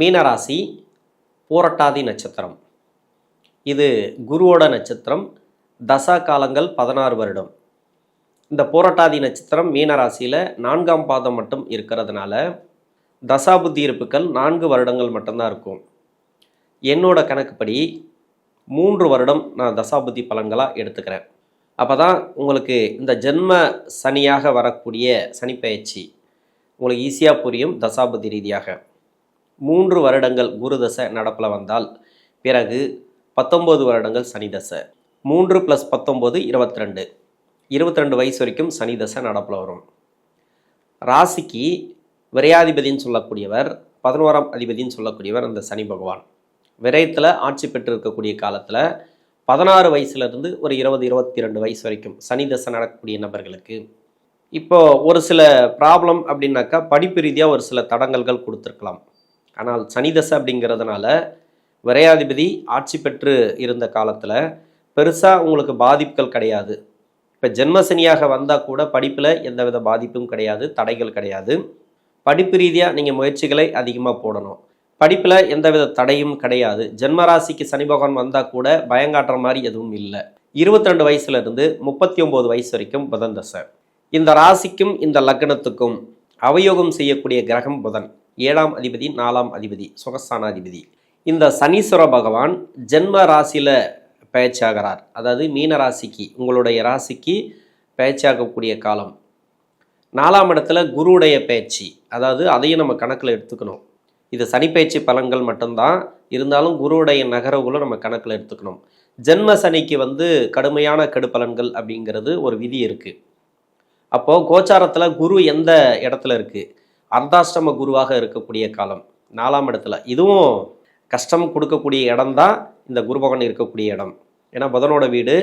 மீனராசி பூரட்டாதி நட்சத்திரம். இது குருவோட நட்சத்திரம் தசா காலங்கள் பதினாறு வருடம். இந்த பூரட்டாதி நட்சத்திரம் மீனராசியில் நான்காம் பாதம் மட்டும் இருக்கிறதுனால தசாபுத்தி இருப்புக்கள் நான்கு வருடங்கள் மட்டும்தான் இருக்கும். என்னோட கணக்குப்படி மூன்று வருடம் நான் தசாபுத்தி பலன்களாக எடுத்துக்கிறேன். அப்போ தான் உங்களுக்கு இந்த ஜென்ம சனியாக வரக்கூடிய சனிப்பயிற்சி உங்களுக்கு ஈஸியாக புரியும் தசாபுத்தி ரீதியாக. மூன்று வருடங்கள் குரு தசை நடப்பில் வந்தால் பிறகு பத்தொம்போது வருடங்கள் சனி தசை மூன்று ப்ளஸ் பத்தொம்போது இருபத்தி ரெண்டு இருபத்தி ரெண்டு வயசு வரைக்கும் சனி தசை நடப்பில் வரும். ராசிக்கு விரையாதிபதின்னு சொல்லக்கூடியவர் பதினோராம் அதிபதின்னு சொல்லக்கூடியவர் அந்த சனி பகவான். விரயத்தில் ஆட்சி பெற்றிருக்கக்கூடிய காலத்தில் பதினாறு வயசுலேருந்து ஒரு இருபது இருபத்தி ரெண்டு வயசு வரைக்கும் சனி தசை நடக்கக்கூடிய நபர்களுக்கு இப்போது ஒரு சில ப்ராப்ளம் அப்படின்னாக்கா படிப்பு ரீதியாக ஒரு சில தடங்கல்கள் கொடுத்துருக்கலாம். ஆனால் சனிதசை அப்படிங்கிறதுனால விரையாதிபதி ஆட்சி பெற்று இருந்த காலத்தில் பெருசாக உங்களுக்கு பாதிப்புகள் கிடையாது. இப்போ ஜென்மசனியாக வந்தால் கூட படிப்பில் எந்தவித பாதிப்பும் கிடையாது தடைகள் கிடையாது. படிப்பு ரீதியாக நீங்கள் முயற்சிகளை அதிகமாக போடணும். படிப்பில் எந்தவித தடையும் கிடையாது. ஜென்மராசிக்கு சனி பகவான் வந்தால் கூட பயங்காட்டுற மாதிரி எதுவும் இல்லை. இருபத்தி ரெண்டு வயசுலேருந்து முப்பத்தி ஒம்பது வயசு வரைக்கும் புதன் தசை. இந்த ராசிக்கும் இந்த லக்னத்துக்கும் அவயோகம் செய்யக்கூடிய கிரகம் புதன். ஏழாம் அதிபதி நாலாம் அதிபதி சுகஸ்தானாதிபதி. இந்த சனீஸ்வர பகவான் ஜென்ம ராசியில் பயிற்சியாகிறார் அதாவது மீன ராசிக்கு உங்களுடைய ராசிக்கு பயிற்சியாகக்கூடிய காலம். நாலாம் இடத்துல குருவுடைய பயிற்சி அதாவது அதையும் நம்ம கணக்கில் எடுத்துக்கணும். இது சனிப்பயிற்சி பலன்கள் மட்டும்தான் இருந்தாலும் குருவுடைய நகரவுகளும் நம்ம கணக்கில் எடுத்துக்கணும். ஜென்ம சனிக்கு வந்து கடுமையான கெடுபலன்கள் அப்படிங்கிறது ஒரு விதி இருக்குது அப்போது கோச்சாரத்தில் குரு எந்த இடத்துல இருக்குது அர்த்தாஷ்டம குருவாக இருக்கக்கூடிய காலம். நாலாம் இடத்துல. இதுவும் கஷ்டம் கொடுக்கக்கூடிய இடம்தான் இந்த குரு பகவான் இருக்கக்கூடிய இடம். ஏன்னா புதனோட வீடு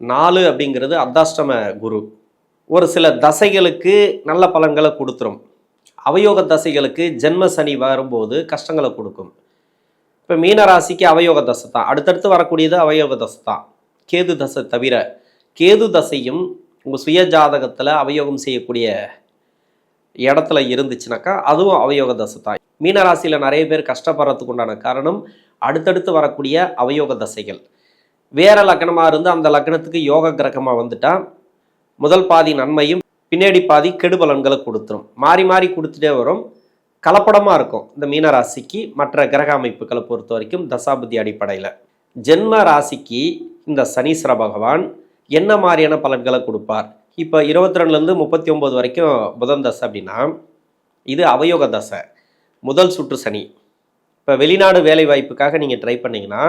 நாலு அப்படிங்கிறது அர்த்தாஷ்டம குரு. ஒரு சில தசைகளுக்கு நல்ல பலன்களை கொடுத்துரும். அவயோக தசைகளுக்கு ஜென்ம சனி வரும்போது கஷ்டங்களை கொடுக்கும். இப்போ மீனராசிக்கு அவயோக தசை தான். அடுத்தடுத்து வரக்கூடியது அவயோக தசை தான். கேது தசை தவிர கேது தசையும் உங்கள் சுய ஜாதகத்தில் அவயோகம் செய்யக்கூடிய இடத்துல இருந்துச்சுனாக்கா அதுவும் அவயோக தசை தான் மீனராசியில் நிறைய பேர் கஷ்டப்படுறதுக்கு உண்டான காரணம் அடுத்தடுத்து வரக்கூடிய அவயோக தசைகள் வேற லக்னமாக இருந்து அந்த லக்னத்துக்கு யோக கிரகமாக வந்துட்டால் முதல் பாதி நன்மையும் பின்னாடி பாதி கெடுபலன்களை கொடுத்துரும். மாறி மாறி கொடுத்துட்டே வரும். கலப்படமாக இருக்கும் இந்த மீனராசிக்கு மற்ற கிரக அமைப்புகளை பொறுத்த வரைக்கும் தசாபுத்தி அடிப்படையில். ஜென்ம ராசிக்கு இந்த சனீஸ்வர பகவான் என்ன மாதிரியான பலன்களை கொடுப்பார்? இப்போ இருபத்தி ரெண்டுலேருந்து முப்பத்தி ஒம்பது வரைக்கும் புதன் தசை அப்படின்னா இது அவயோக தசை முதல் சுற்று சனி. இப்போ வெளிநாடு வேலை வாய்ப்புக்காக நீங்கள் ட்ரை பண்ணிங்கன்னா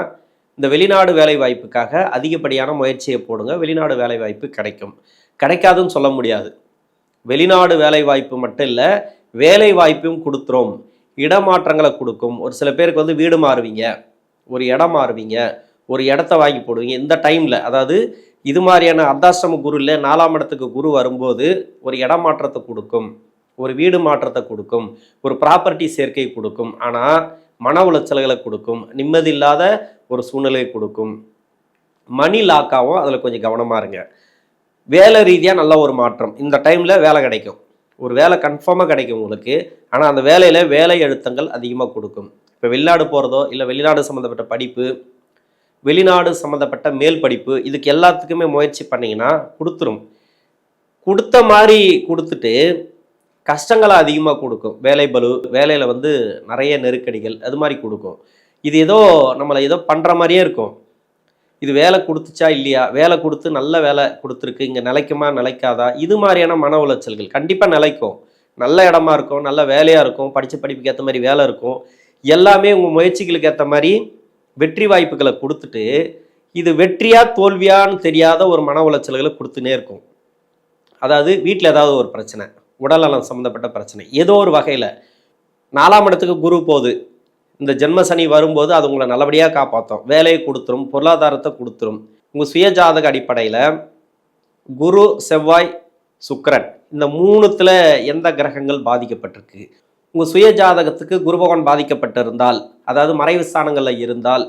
இந்த வெளிநாடு வேலை வாய்ப்புக்காக அதிகப்படியான முயற்சியை போடுங்க. வெளிநாடு வேலை வாய்ப்பு கிடைக்கும். கிடைக்காதுன்னு சொல்ல முடியாது. வெளிநாடு வேலை வாய்ப்பு மட்டும் இல்லை வேலை வாய்ப்பும் கொடுத்துரும். இடமாற்றங்களை கொடுக்கும். ஒரு சில பேருக்கு வந்து வீடு மாறுவீங்க. ஒரு இடம் மாறுவீங்க. ஒரு இடத்த வாங்கி போடுவீங்க. இந்த டைமில் அதாவது இது மாதிரியான அர்த்தாசிரம குரு இல்லை நாலாம் இடத்துக்கு குரு வரும்போது ஒரு இடம் மாற்றத்தை கொடுக்கும் ஒரு வீடு மாற்றத்தை கொடுக்கும் ஒரு ப்ராப்பர்ட்டி சேர்க்கை கொடுக்கும். ஆனால் மன உளைச்சல்களை கொடுக்கும் நிம்மதி இல்லாத ஒரு சூழ்நிலையை கொடுக்கும். மணி லாக்காவும் அதில் கொஞ்சம் கவனமாக இருங்க. வேலை ரீதியாக நல்ல ஒரு மாற்றம். இந்த டைமில் வேலை கிடைக்கும். ஒரு வேலை கன்ஃபார்மாக கிடைக்கும் உங்களுக்கு. ஆனால் அந்த வேலையில் வேலை அழுத்தங்கள் அதிகமாக கொடுக்கும். இப்போ வெளிநாடு போகிறதோ இல்லை வெளிநாடு சம்மந்தப்பட்ட படிப்பு வெளிநாடு சம்மந்தப்பட்ட மேல் படிப்பு இதுக்கு எல்லாத்துக்குமே முயற்சி பண்ணிங்கன்னா கொடுத்துரும். கொடுத்த மாதிரி கொடுத்துட்டு கஷ்டங்களை அதிகமாக கொடுக்கும். வேலை பலு வேலையில் வந்து நிறைய நெருக்கடிகள் அது மாதிரி கொடுக்கும். இது ஏதோ நம்மளை ஏதோ பண்ணுற மாதிரியே இருக்கும். இது வேலை கொடுத்துச்சா இல்லையா? வேலை கொடுத்து நல்ல வேலை கொடுத்துருக்கு இங்கே நிலைக்குமா நிலைக்காதா? இது மாதிரியான மன உளைச்சல்கள். கண்டிப்பாக நிலைக்கும். நல்ல இடமா இருக்கும் நல்ல வேலையாக இருக்கும் படித்த படிப்புக்கு ஏற்ற மாதிரி வேலை இருக்கும். எல்லாமே உங்கள் முயற்சிகளுக்கு ஏற்ற மாதிரி வெற்றி வாய்ப்புகளை கொடுத்துட்டு இது வெற்றியா தோல்வியான்னு தெரியாத ஒரு மன உளைச்சல்களை கொடுத்துனே இருக்கும். அதாவது வீட்டில் ஏதாவது ஒரு பிரச்சனை உடல்நலம் சம்மந்தப்பட்ட பிரச்சனை ஏதோ ஒரு வகையில். நாலாம் இடத்துக்கு குரு போகுது இந்த ஜென்ம சனி வரும்போது அது உங்களை நல்லபடியாக காப்பாற்றும் வேலையை கொடுத்துரும் பொருளாதாரத்தை கொடுத்துரும். உங்கள் சுயஜாதக அடிப்படையில் குரு செவ்வாய் சுக்கரன் இந்த மூணுத்தில் எந்த கிரகங்கள் பாதிக்கப்பட்டிருக்கு? உங்கள் சுய ஜாதகத்துக்கு குருபகவான் பாதிக்கப்பட்டிருந்தால் அதாவது மறைவு ஸ்தானங்களில் இருந்தால்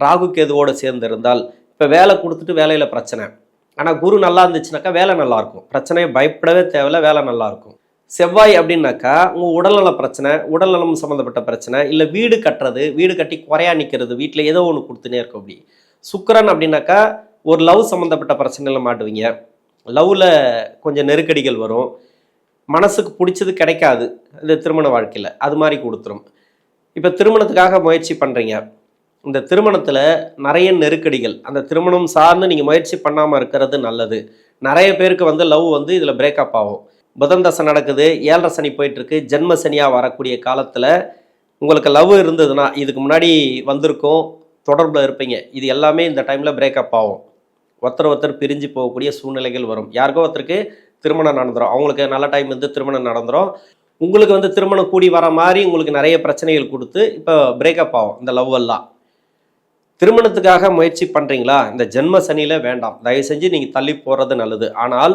ராகு கேதுவோடு சேர்ந்து இருந்தால் இப்போ வேலை கொடுத்துட்டு வேலையில் பிரச்சனை. ஆனால் குரு நல்லா இருந்துச்சுனாக்கா வேலை நல்லாயிருக்கும் பிரச்சனையை பயப்படவே தேவையில்ல வேலை நல்லாயிருக்கும் செவ்வாய் அப்படின்னாக்கா உங்கள் உடல்நல பிரச்சனை உடல்நலம் சம்மந்தப்பட்ட பிரச்சனை இல்லை வீடு கட்டுறது வீடு கட்டி குறையா நிற்கிறது வீட்டில் ஏதோ ஒன்று கொடுத்துனே இருக்கும் அப்படி. சுக்கரன் அப்படின்னாக்கா ஒரு லவ் சம்மந்தப்பட்ட பிரச்சனையில் மாட்டுவீங்க. லவ்வில் கொஞ்சம் நெருக்கடிகள் வரும். மனசுக்கு பிடிச்சது கிடைக்காது. இந்த திருமண வாழ்க்கையில். அது மாதிரி கொடுத்துரும். இப்போ திருமணத்துக்காக முயற்சி பண்ணுறீங்க இந்த திருமணத்தில் நிறைய நெருக்கடிகள். அந்த திருமணம் சார்ந்து நீங்கள் முயற்சி பண்ணாமல் இருக்கிறது நல்லது. நிறைய பேருக்கு வந்து லவ் வந்து இதில் பிரேக்கப் ஆகும். புதன் தசை நடக்குது. ஏழரை சனி போயிட்டுருக்கு. ஜென்ம சனியாக வரக்கூடிய காலத்தில் உங்களுக்கு லவ் இருந்ததுன்னா இதுக்கு முன்னாடி வந்திருக்கும். தொடர்பில் இருப்பீங்க. இது எல்லாமே இந்த டைமில் பிரேக்கப் ஆகும். ஒருத்தர் ஒருத்தர் பிரிஞ்சு போகக்கூடிய சூழ்நிலைகள் வரும். யாருக்கோ ஒருத்தருக்கு திருமணம் நடந்துரும். அவங்களுக்கு நல்ல டைம் வந்து திருமணம் நடந்துடும் உங்களுக்கு வந்து திருமணம் கூடி வர மாதிரி உங்களுக்கு நிறைய பிரச்சனைகள் கொடுத்து இப்போ பிரேக்கப் ஆகும் இந்த லவ் எல்லாம். திருமணத்துக்காக முயற்சி பண்ணுறீங்களா இந்த ஜென்ம சனியில் வேண்டாம். தயவு செஞ்சு நீங்கள் தள்ளி போகிறது நல்லது. ஆனால்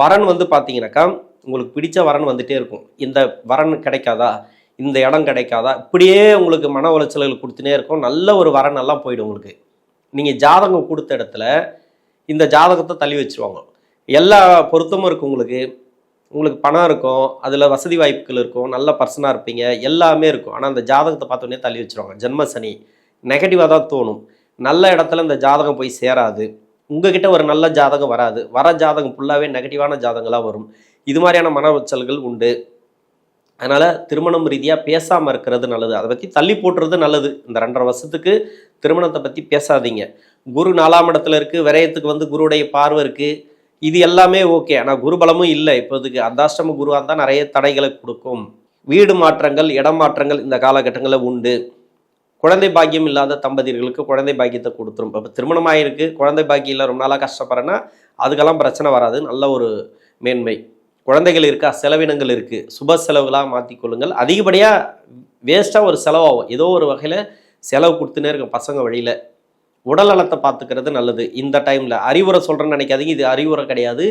வரன் வந்து பார்த்தீங்கன்னாக்கா உங்களுக்கு பிடிச்ச வரன் வந்துட்டே இருக்கும். இந்த வரன் கிடைக்காதா? இந்த இடம் கிடைக்காதா? இப்படியே உங்களுக்கு மன உளைச்சல்கள் கொடுத்துனே இருக்கும். நல்ல ஒரு வரன் எல்லாம் போயிடும் உங்களுக்கு. நீங்கள் ஜாதகம் கொடுத்த இடத்துல இந்த ஜாதகத்தை தள்ளி வச்சுருவாங்க. எல்லா பொருத்தமும் இருக்கும் உங்களுக்கு. உங்களுக்கு பணம் இருக்கும் அதில் வசதி வாய்ப்புகள் இருக்கும் நல்ல பர்சனாக இருப்பீங்க எல்லாமே இருக்கும். ஆனால் அந்த ஜாதகத்தை பார்த்தோன்னே தள்ளி வச்சுருவாங்க. ஜென்ம சனி நெகட்டிவாக தான் தோணும். நல்ல இடத்துல இந்த ஜாதகம் போய் சேராது. உங்ககிட்ட ஒரு நல்ல ஜாதகம் வராது. வர ஜாதகம் ஃபுல்லாகவே நெகட்டிவான ஜாதகங்களாக வரும். இது மாதிரியான மன உச்சல்கள் உண்டு. அதனால் திருமணம் ரீதியாக பேசாமல் இருக்கிறது நல்லது. அதை பற்றி தள்ளி போட்டுறது நல்லது. இந்த ரெண்டரை வருஷத்துக்கு திருமணத்தை பற்றி பேசாதீங்க. குரு நாலாம் இடத்துல இருக்குது விரயத்துக்கு வந்து குருவுடைய பார்வை இருக்குது இது எல்லாமே ஓகே. ஆனால் குருபலமும் இல்லை. இப்போதுக்கு அந்தாஷ்டம குருவாக இருந்தால் நிறைய தடைகளை கொடுக்கும். வீடு மாற்றங்கள் இடம் மாற்றங்கள் இந்த காலகட்டங்களில் உண்டு. குழந்தை பாக்கியம் இல்லாத தம்பதியர்களுக்கு குழந்தை பாக்கியத்தை கொடுத்துரும். இப்போ திருமணம் ஆகிருக்கு குழந்தை பாக்கியில் ரொம்ப நாளாக கஷ்டப்படுறேன்னா அதுக்கெல்லாம் பிரச்சனை வராது. நல்ல ஒரு மேன்மை. குழந்தைகள் இருக்கா? செலவினங்கள் இருக்குது சுப செலவுகளாக மாற்றிக்கொள்ளுங்கள் அதிகப்படியாக வேஸ்ட்டாக ஒரு செலவாகும். ஏதோ ஒரு வகையில் செலவு கொடுத்துனே இருக்கும் பசங்க வழியில். உடல் நலத்தை பார்த்துக்கிறது நல்லது. இந்த டைமில் அறிவுரை சொல்கிறேன்னு நினைக்காதீங்க. இது அறிவுரை கிடையாது.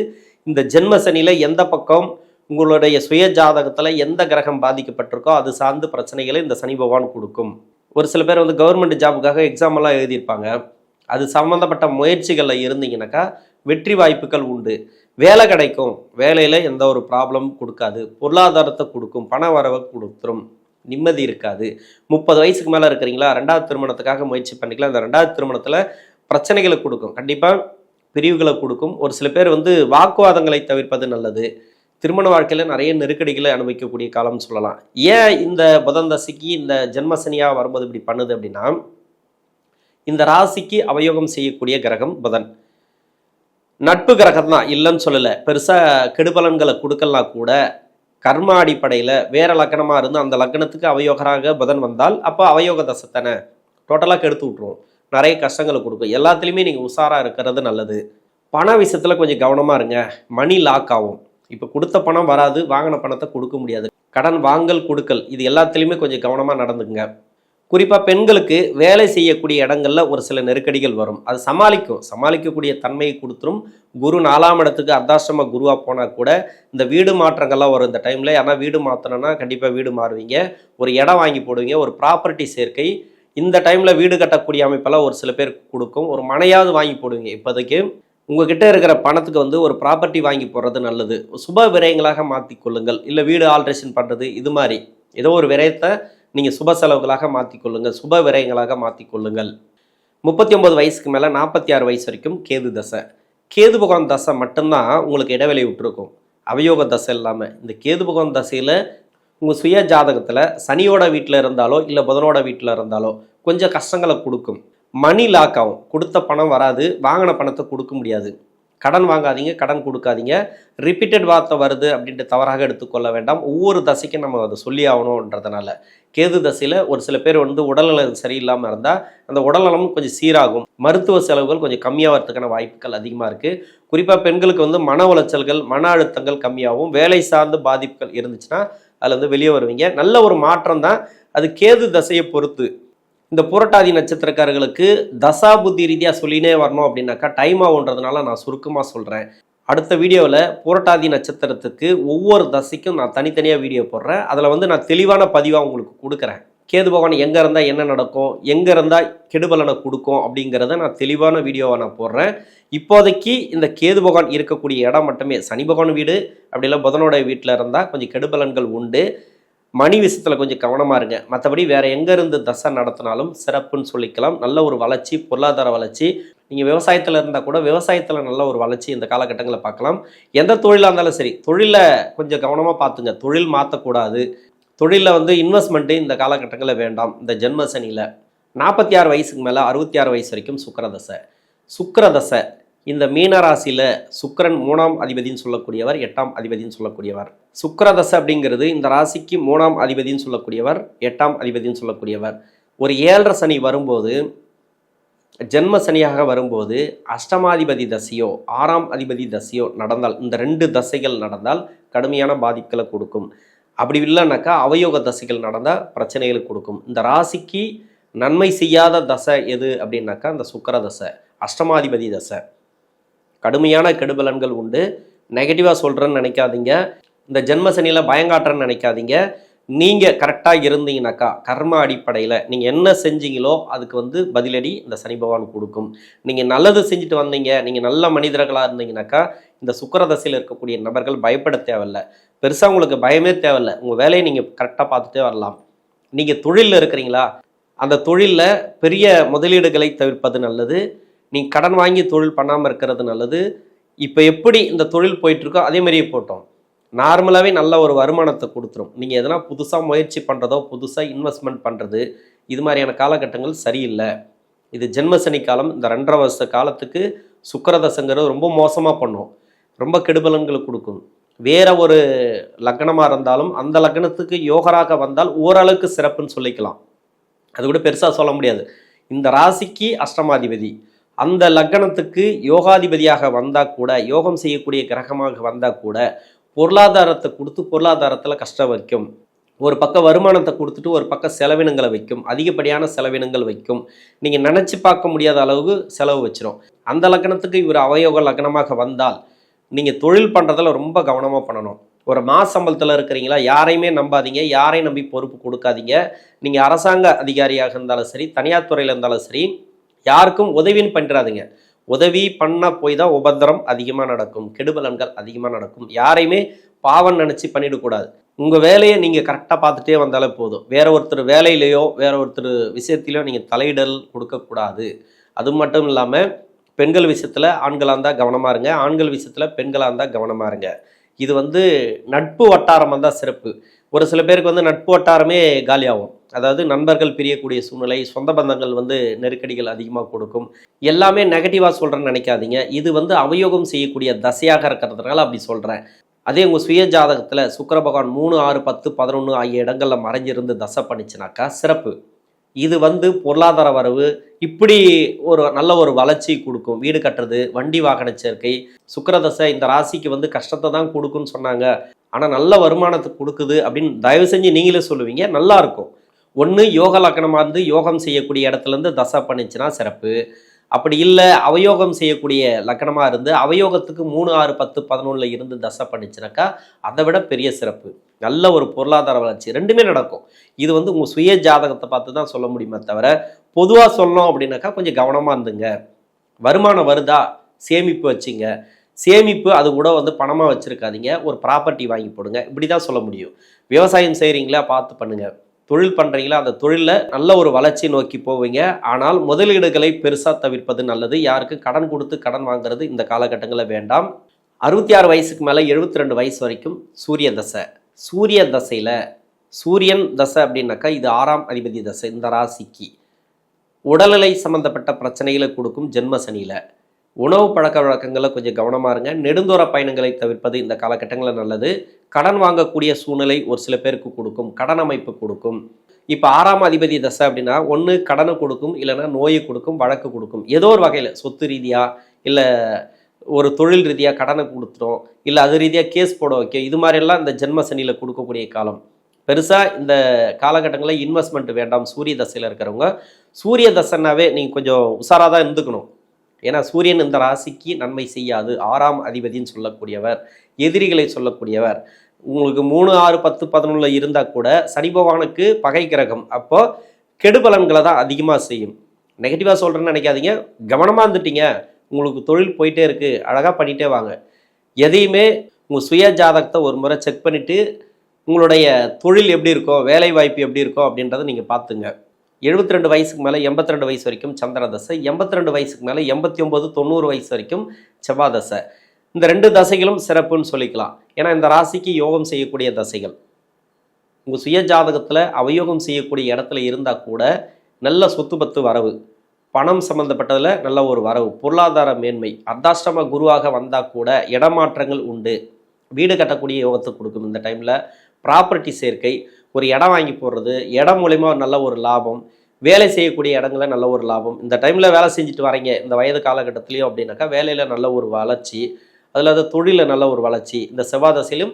இந்த ஜென்ம சனியில் எந்த பக்கம் உங்களுடைய சுய ஜாதகத்தில் எந்த கிரகம் பாதிக்கப்பட்டிருக்கோ அது சார்ந்து பிரச்சனைகளை இந்த சனி பகவான் கொடுக்கும். ஒரு சில பேர் வந்து கவர்மெண்ட் ஜாபுக்காக எக்ஸாம் எல்லாம் எழுதியிருப்பாங்க. அது சம்மந்தப்பட்ட முயற்சிகளில் இருந்தீங்கன்னாக்கா வெற்றி வாய்ப்புகள் உண்டு. வேலை கிடைக்கும். வேலையில் எந்த ஒரு ப்ராப்ளமும் கொடுக்காது. பொருளாதாரத்தை கொடுக்கும். பண வரவை கொடுத்துரும். நிம்மதி இருக்காது. முப்பது வயசுக்கு மேலே இருக்கிறீங்களா ரெண்டாவது திருமணத்துக்காக முயற்சி பண்ணிக்கலாம் அந்த ரெண்டாவது திருமணத்தில் பிரச்சனைகளை கொடுக்கும். கண்டிப்பாக பிரிவுகளை கொடுக்கும். ஒரு சில பேர் வந்து வாக்குவாதங்களை தவிர்ப்பது நல்லது. திருமண வாழ்க்கையில் நிறைய நெருக்கடிகளை அனுபவிக்கக்கூடிய காலம்னு சொல்லலாம். ஏன் இந்த புதன் தசைக்கு இந்த ஜென்மசனியாக வரும்போது இப்படி பண்ணுது அப்படின்னா இந்த ராசிக்கு அவயோகம் செய்யக்கூடிய கிரகம் புதன். நட்பு கிரகம் தான் இல்லைன்னு சொல்லலை. பெருசாக கெடுபலன்களை கொடுக்கலாம் கூட கர்ம அடிப்படையில் வேற லக்கணமாக இருந்து அந்த லக்கணத்துக்கு அவயோகராக புதன் வந்தால் அப்போ அவயோக தசை டோட்டலாக கெடுத்து விட்ருவோம் நிறைய கஷ்டங்களை கொடுக்கும். எல்லாத்துலேயுமே நீங்கள் உஷாராக இருக்கிறது நல்லது. பண விஷயத்தில் கொஞ்சம் கவனமாக இருங்க. மணி லாக் ஆகும். இப்போ கொடுத்த பணம் வராது வாங்கின பணத்தை கொடுக்க முடியாது. கடன் வாங்கல் கொடுக்கல் இது எல்லாத்துலேயுமே கொஞ்சம் கவனமாக நடந்துங்க குறிப்பாக பெண்களுக்கு வேலை செய்யக்கூடிய இடங்களில் ஒரு சில நெருக்கடிகள் வரும். அது சமாளிக்கும். சமாளிக்கக்கூடிய தன்மையை கொடுத்துரும். குரு நாலாம் இடத்துக்கு அர்த்தாசிரம குருவாக போனால் கூட இந்த வீடு மாற்றங்கள்லாம் வரும் இந்த டைமில் ஏன்னா வீடு மாற்றணும்னா கண்டிப்பாக வீடு மாறுவீங்க. ஒரு இடம் வாங்கி போடுவீங்க. ஒரு ப்ராப்பர்ட்டி சேர்க்கை. இந்த டைமில் வீடு கட்டக்கூடிய அமைப்பெல்லாம் ஒரு சில பேர் கொடுக்கும். ஒரு மனையாவது வாங்கி போடுவீங்க இப்போதைக்கு. உங்ககிட்ட இருக்கிற பணத்துக்கு வந்து ஒரு ப்ராப்பர்ட்டி வாங்கி போடுறது நல்லது. சுப விரயங்களாக மாற்றிக்கொள்ளுங்கள் இல்லை வீடு ஆல்ட்ரேஷன் பண்ணுறது இது மாதிரி. ஏதோ ஒரு விரயத்தை நீங்கள் சுப செலவுகளாக மாற்றிக்கொள்ளுங்கள் சுப விரயங்களாக மாற்றிக்கொள்ளுங்கள் முப்பத்தி ஒம்பது வயசுக்கு மேலே நாற்பத்தி ஆறு வயசு வரைக்கும் கேது தசை. கேது பகவான் தசை மட்டும்தான் உங்களுக்கு இடைவெளி விட்டுருக்கும். அவயோக தசை இல்லாமல் இந்த கேது பகவான் தசையில் உங்கள் சுய ஜாதகத்தில் சனியோட வீட்டில் இருந்தாலோ இல்லை புதனோட வீட்டில் இருந்தாலோ கொஞ்சம் கஷ்டங்களை கொடுக்கும். மணி லாக் ஆகும். கொடுத்த பணம் வராது. வாங்கின பணத்தை கொடுக்க முடியாது. கடன் வாங்காதீங்க கடன் கொடுக்காதீங்க. ரிப்பீட்டட் வார்த்தை வருது அப்படின்ட்டு தவறாக எடுத்துக்கொள்ள வேண்டாம். ஒவ்வொரு தசைக்கும் நம்ம அதை சொல்லி ஆகணுன்றதுனால. கேது தசையில் ஒரு சில பேர் வந்து உடல்நலம் சரியில்லாமல் இருந்தால் அந்த உடல்நலம் கொஞ்சம் சீராகும். மருத்துவ செலவுகள் கொஞ்சம் கம்மியாகிறதுக்கான வாய்ப்புகள் அதிகமாக இருக்குது குறிப்பாக பெண்களுக்கு வந்து மன உளைச்சல்கள் மன அழுத்தங்கள் கம்மியாகவும் வேலை சார்ந்த பாதிப்புகள் இருந்துச்சுன்னா அதில் வந்து வெளியே வருவீங்க. நல்ல ஒரு மாற்றம் தான் அது கேது தசையை பொறுத்து. இந்த புரட்டாதி நட்சத்திரக்காரர்களுக்கு தசா புத்தி ரீதியாக சொல்லினே வரணும் அப்படின்னாக்கா டைம் ஆகுன்றதுனால நான் சுருக்கமாக சொல்கிறேன் அடுத்த வீடியோவில் புரட்டாதி நட்சத்திரத்துக்கு ஒவ்வொரு தசைக்கும் நான் தனித்தனியாக வீடியோ போடுறேன். அதில் வந்து நான் தெளிவான பதிவாக உங்களுக்கு கொடுக்குறேன். கேது பகவான் எங்கே இருந்தால் என்ன நடக்கும் எங்கே இருந்தால் கெடுபலனை கொடுக்கும் அப்படிங்கிறத நான் தெளிவான வீடியோவை நான் போடுறேன். இப்போதைக்கு இந்த கேது பகவான் இருக்கக்கூடிய இடம் மட்டுமே. சனி பகவான் வீடு அப்படிலாம் புதனோட வீட்டில் இருந்தால் கொஞ்சம் கெடுபலன்கள் உண்டு. மணி விஷயத்தில் கொஞ்சம் கவனமாக இருங்க. மற்றபடி வேறு எங்கேருந்து தசை நடத்தினாலும் சிறப்புன்னு சொல்லிக்கலாம். நல்ல ஒரு வளர்ச்சி பொருளாதார வளர்ச்சி. நீங்கள் விவசாயத்தில் இருந்தால் கூட விவசாயத்தில் நல்ல ஒரு வளர்ச்சி இந்த காலகட்டங்களில் பார்க்கலாம். எந்த தொழிலாக இருந்தாலும் சரி தொழிலை கொஞ்சம் கவனமாக பார்த்துங்க. தொழில் மாற்றக்கூடாது தொழிலில் வந்து இன்வெஸ்ட்மெண்ட்டு இந்த காலகட்டங்களில் வேண்டாம். இந்த ஜென்ம சனியில் நாற்பத்தி ஆறு வயசுக்கு மேலே அறுபத்தி ஆறு வயசு வரைக்கும் சுக்கரதசை. சுக்கரதசை இந்த மீனராசியில் சுக்கரன் மூணாம் அதிபதின்னு சொல்லக்கூடியவர் எட்டாம் அதிபதின்னு சொல்லக்கூடியவர். சுக்கரதசை அப்படிங்கிறது இந்த ராசிக்கு மூணாம் அதிபதின்னு சொல்லக்கூடியவர் எட்டாம் அதிபதின்னு சொல்லக்கூடியவர். ஒரு ஏழரை சனி வரும்போது ஜென்ம சனியாக வரும்போது அஷ்டமாதிபதி தசையோ ஆறாம் அதிபதி தசையோ நடந்தால் இந்த ரெண்டு தசைகள் நடந்தால் கடுமையான பாதிப்புகளை கொடுக்கும். அப்படி இல்லைனாக்கா அவயோக தசைகள் நடந்தால் பிரச்சனைகளை கொடுக்கும். இந்த ராசிக்கு நன்மை செய்யாத தசை எது அப்படின்னாக்கா இந்த சுக்கர தசை அஷ்டமாதிபதி தசை. கடுமையான கெடுபலன்கள் உண்டு. நெகட்டிவாக சொல்கிறேன்னு நினைக்காதீங்க. இந்த ஜென்ம சனியில் பயங்காட்டுறேன்னு நினைக்காதீங்க. நீங்கள் கரெக்டாக இருந்தீங்கனாக்கா கர்ம அடிப்படையில் நீங்கள் என்ன செஞ்சீங்களோ அதுக்கு வந்து பதிலடி இந்த சனி பகவான் கொடுக்கும். நீங்கள் நல்லது செஞ்சுட்டு வந்தீங்க நீங்கள் நல்ல மனிதர்களாக இருந்தீங்கனாக்கா இந்த சுக்கர தசையில் இருக்கக்கூடிய நபர்கள் பயப்பட தேவையில்ல. பெருசாக உங்களுக்கு பயமே தேவையில்லை. உங்கள் வேலையை நீங்கள் கரெக்டாக பார்த்துட்டே வரலாம். நீங்கள் தொழிலில் இருக்கிறீங்களா? அந்த தொழிலில் பெரிய முதலீடுகளை தவிர்ப்பது நல்லது. நீங்கள் கடன் வாங்கி தொழில் பண்ணாமல் இருக்கிறது நல்லது. இப்போ எப்படி இந்த தொழில் போயிட்டுருக்கோ அதே மாதிரியே போட்டோம். நார்மலாகவே நல்ல ஒரு வருமானத்தை கொடுத்துரும். நீங்கள் எதனா புதுசாக முயற்சி பண்ணுறதோ புதுசாக இன்வெஸ்ட்மெண்ட் பண்ணுறது இது மாதிரியான காலகட்டங்கள் சரியில்லை. இது ஜென்ம சனி காலம். இந்த ரெண்டரை வருஷ காலத்துக்கு சுக்கரதசங்கிறது ரொம்ப மோசமாக பண்ணும். ரொம்ப கெடுபலன்களை கொடுக்கும். வேற ஒரு லக்னமாக இருந்தாலும் அந்த லக்னத்துக்கு யோகராக வந்தால் ஓரளவுக்கு சிறப்புன்னு சொல்லிக்கலாம். அது கூட பெருசாக சொல்ல முடியாது. இந்த ராசிக்கு அஷ்டமாதிபதி. அந்த லக்னத்துக்கு யோகாதிபதியாக வந்தால் கூட யோகம் செய்யக்கூடிய கிரகமாக வந்தால் கூட பொருளாதாரத்தை கொடுத்து பொருளாதாரத்தில் கஷ்டம் வைக்கும். ஒரு பக்கம் வருமானத்தை கொடுத்துட்டு ஒரு பக்கம் செலவினங்களை வைக்கும். அதிகப்படியான செலவினங்கள் வைக்கும். நீங்கள் நினச்சி பார்க்க முடியாத அளவுக்கு செலவு வச்சிரும். அந்த லக்னத்துக்கு இவர் அவயோக லக்னமாக வந்தால் நீங்கள் தொழில் பண்ணுறதில் ரொம்ப கவனமாக பண்ணணும். ஒரு மாச சம்பளத்தில் இருக்கிறீங்களா யாரையுமே நம்பாதீங்க யாரையும் நம்பி பொறுப்பு கொடுக்காதீங்க. நீங்கள் அரசாங்க அதிகாரியாக இருந்தாலும் சரி தனியார் துறையில் இருந்தாலும் சரி யாருக்கும் உதவின்னு பண்ணிடாதீங்க உதவி பண்ண போய் தான் உபத்திரம் அதிகமாக நடக்கும். கெடுபலன்கள் அதிகமாக நடக்கும். யாரையுமே பாவம் நினச்சி பண்ணிடக்கூடாது உங்கள் வேலையை நீங்கள் கரெக்டாக பார்த்துட்டே வந்தாலே போதும். வேற ஒருத்தர் வேலையிலையோ வேற ஒருத்தர் விஷயத்திலையோ நீங்கள் தலையிடல் கொடுக்கக்கூடாது அது மட்டும் இல்லாமல் பெண்கள் விஷயத்தில் ஆண்களாக இருந்தால் கவனமாக இருங்க. ஆண்கள் விஷயத்தில் பெண்களாக இருந்தால் கவனமாக இருங்க. இது வந்து நட்பு வட்டாரமாக தான் சிறப்பு. ஒரு சில பேருக்கு வந்து நட்பு வட்டாரமே காலியாகும். அதாவது நண்பர்கள் பிரியக்கூடிய சூழ்நிலை சொந்த பந்தங்கள் வந்து நெருக்கடிகள் அதிகமாக கொடுக்கும். எல்லாமே நெகட்டிவாக சொல்கிறேன்னு நினைக்காதீங்க. இது வந்து அவயோகம் செய்யக்கூடிய தசையாக இருக்கிறதுனால அப்படி சொல்கிறேன் அதே உங்கள் சுய ஜாதகத்தில் சுக்கர பகவான் மூணு ஆறு பத்து பதினொன்று ஆகிய இடங்களில் மறைஞ்சிருந்து தசை பண்ணிச்சுனாக்கா சிறப்பு. இது வந்து பொருளாதார வரவு இப்படி ஒரு நல்ல ஒரு வளர்ச்சி கொடுக்கும். வீடு கட்டுறது வண்டி வாகன சேர்க்கை சுக்கிரதசை இந்த ராசிக்கு வந்து கஷ்டத்தை தான் கொடுக்குன்னு சொன்னாங்க. ஆனால் நல்ல வருமானத்தை கொடுக்குது அப்படின்னு தயவு செஞ்சு நீங்களே சொல்லுவீங்க நல்லா இருக்கும். ஒன்று யோக லக்கணமாக இருந்து யோகம் செய்யக்கூடிய இடத்துலேருந்து தசை பண்ணிச்சுன்னா சிறப்பு. அப்படி இல்லை அவயோகம் செய்யக்கூடிய லக்கணமாக இருந்து அவயோகத்துக்கு மூணு ஆறு பத்து பதினொன்றில் இருந்து தசை பண்ணிச்சுனாக்கா அதை விட பெரிய சிறப்பு. நல்ல ஒரு பொருளாதார வளர்ச்சி. ரெண்டுமே நடக்கும். இது வந்து உங்கள் சுய ஜாதகத்தை பார்த்து தான் சொல்ல முடியுமே தவிர பொதுவாக சொல்லணும் அப்படின்னாக்கா கொஞ்சம் கவனமாக இருந்துங்க. வருமானம் வருதா? சேமிப்பு வச்சுங்க. சேமிப்பு அது கூட வந்து பணமாக வச்சுருக்காதீங்க. ஒரு ப்ராப்பர்ட்டி வாங்கி போடுங்க. இப்படி தான் சொல்ல முடியும். விவசாயம் செய்கிறீங்களா பார்த்து பண்ணுங்கள் தொழில் பண்ணுறீங்களா அந்த தொழிலில் நல்ல ஒரு வளர்ச்சி நோக்கி போவீங்க. ஆனால் முதலீடுகளை பெருசாக தவிர்ப்பது நல்லது. யாருக்கும் கடன் கொடுத்து கடன் வாங்குறது இந்த காலகட்டங்களில் வேண்டாம். அறுபத்தி ஆறு வயசுக்கு மேலே எழுபத்தி ரெண்டு வயசு வரைக்கும் சூரிய தசை. சூரிய தசையில் சூரியன் தசை அப்படின்னாக்கா இது ஆறாம் அதிபதி தசை. இந்த ராசிக்கு உடல்நிலை சம்மந்தப்பட்ட பிரச்சனைகளை கொடுக்கும் ஜென்ம சனியில். உணவு பழக்க வழக்கங்களில் கொஞ்சம் கவனமாக இருங்க. நெடுந்தோர பயணங்களை தவிர்ப்பது இந்த காலகட்டங்களில் நல்லது. கடன் வாங்கக்கூடிய சூழ்நிலை ஒரு சில பேருக்கு கொடுக்கும். கடன் அமைப்பு கொடுக்கும். இப்போ ஆறாம் அதிபதி தசை அப்படின்னா ஒன்று கடனை கொடுக்கும் இல்லைன்னா நோயை கொடுக்கும் வழக்கு கொடுக்கும். ஏதோ ஒரு வகையில் சொத்து ரீதியாக இல்லை ஒரு தொழில் ரீதியாக கடனை கொடுத்துரும் இல்லை அது ரீதியாக கேஸ் போட வைக்க இது மாதிரியெல்லாம் இந்த ஜென்ம சனியில் கொடுக்கக்கூடிய காலம். பெருசாக இந்த காலகட்டங்களில் இன்வெஸ்ட்மெண்ட் வேண்டாம். சூரிய தசையில் இருக்கிறவங்க சூரிய தசைனாவே நீங்கள் கொஞ்சம் உஷாராக தான் இருந்துக்கணும். ஏன்னா சூரியன் இந்த ராசிக்கு நன்மை செய்யாது. ஆறாம் அதிபதின்னு சொல்லக்கூடியவர் எதிரிகளை சொல்லக்கூடியவர். உங்களுக்கு மூணு ஆறு பத்து பதினொன்றில் இருந்தால் கூட சனி பகவானுக்கு பகை கிரகம். அப்போது கெடுபலன்களை தான் அதிகமாக செய்யும். நெகட்டிவாக சொல்கிறேன்னு நினைக்காதீங்க. கவனமாக இருந்துட்டீங்க. உங்களுக்கு தொழில் போயிட்டே இருக்குது அழகாக பண்ணிகிட்டே வாங்க. எதையுமே உங்கள் சுய ஜாதகத்தை ஒரு முறை செக் பண்ணிவிட்டு உங்களுடைய தொழில் எப்படி இருக்கோ வேலை வாய்ப்பு எப்படி இருக்கோ அப்படின்றத நீங்கள் பார்த்துங்க. எழுபத்தி ரெண்டு வயசுக்கு மேலே எண்பத்தி ரெண்டு வயசு வரைக்கும் சந்திர தசை எண்பத்தி ரெண்டு வயசுக்கு மேலே எண்பத்தி ஒம்பது தொண்ணூறு வயசு வரைக்கும் செவ்வாய் தசை. இந்த ரெண்டு தசைகளும் சிறப்புன்னு சொல்லிக்கலாம். ஏன்னா இந்த ராசிக்கு யோகம் செய்யக்கூடிய தசைகள். உங்கள் சுய ஜாதகத்தில் அவயோகம் செய்யக்கூடிய இடத்துல இருந்தால் கூட நல்ல சொத்து பத்து வரவு. பணம் சம்மந்தப்பட்டதில் நல்ல ஒரு வரவு. பொருளாதார மேன்மை. அர்த்தாஷ்டம குருவாக வந்தால் கூட இடமாற்றங்கள் உண்டு. வீடு கட்டக்கூடிய யோகத்தை கொடுக்கும் இந்த டைமில் ப்ராப்பர்ட்டி சேர்க்கை ஒரு இடம் வாங்கி போடுறது இடம் மூலயமா நல்ல ஒரு லாபம் வேலை செய்யக்கூடிய இடங்கள நல்ல ஒரு லாபம். இந்த டைமில் வேலை செஞ்சுட்டு வரீங்க இந்த வயது காலகட்டத்திலையும் அப்படின்னாக்கா வேலையில் நல்ல ஒரு வளர்ச்சி அதில் அது தொழிலில் நல்ல ஒரு வளர்ச்சி இந்த செவ்வாதசிலும்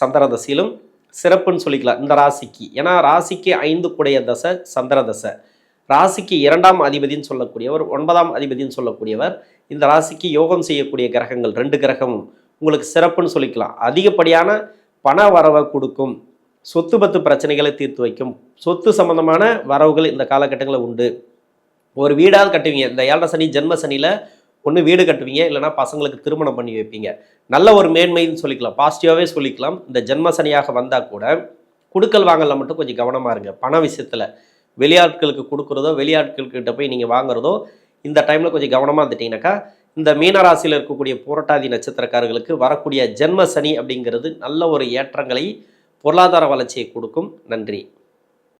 சந்திரதசிலும் சிறப்புன்னு சொல்லிக்கலாம் இந்த ராசிக்கு. ஏன்னா ராசிக்கு ஐந்து கூடைய தசை சந்திரதசை. ராசிக்கு இரண்டாம் அதிபதின்னு சொல்லக்கூடியவர் ஒன்பதாம் அதிபதின்னு சொல்லக்கூடியவர் இந்த ராசிக்கு யோகம் செய்யக்கூடிய கிரகங்கள் ரெண்டு கிரகமும். உங்களுக்கு சிறப்புன்னு சொல்லிக்கலாம். அதிகப்படியான பண வரவை கொடுக்கும். சொத்து பத்து பிரச்சனைகளை தீர்த்து வைக்கும். சொத்து சம்பந்தமான வரவுகள் இந்த காலகட்டங்களில் உண்டு. ஒரு வீடாவது கட்டுவீங்க. இந்த ஏழரை சனி ஜென்ம சனியில் ஒன்று வீடு கட்டுவீங்க. இல்லைனா பசங்களுக்கு திருமணம் பண்ணி வைப்பீங்க. நல்ல ஒரு மேன்மைன்னு சொல்லிக்கலாம். பாசிட்டிவாகவே சொல்லிக்கலாம். இந்த ஜென்ம சனியாக வந்தால் கூட குடுக்கல் வாங்கல மட்டும் கொஞ்சம் கவனமாக இருங்க. பண விஷயத்தில் வெளியாட்களுக்கு கொடுக்குறதோ வெளியாட்கள்கிட்ட போய் நீங்கள் வாங்குறதோ இந்த டைமில் கொஞ்சம் கவனமாக இருந்துட்டீங்கன்னாக்கா இந்த மீனராசியில் இருக்கக்கூடிய புரட்டாதி நட்சத்திரக்காரர்களுக்கு வரக்கூடிய ஜென்ம சனி அப்படிங்கிறது நல்ல ஒரு ஏற்றங்களை பொருளாதார வளர்ச்சியை கொடுக்கும். நன்றி.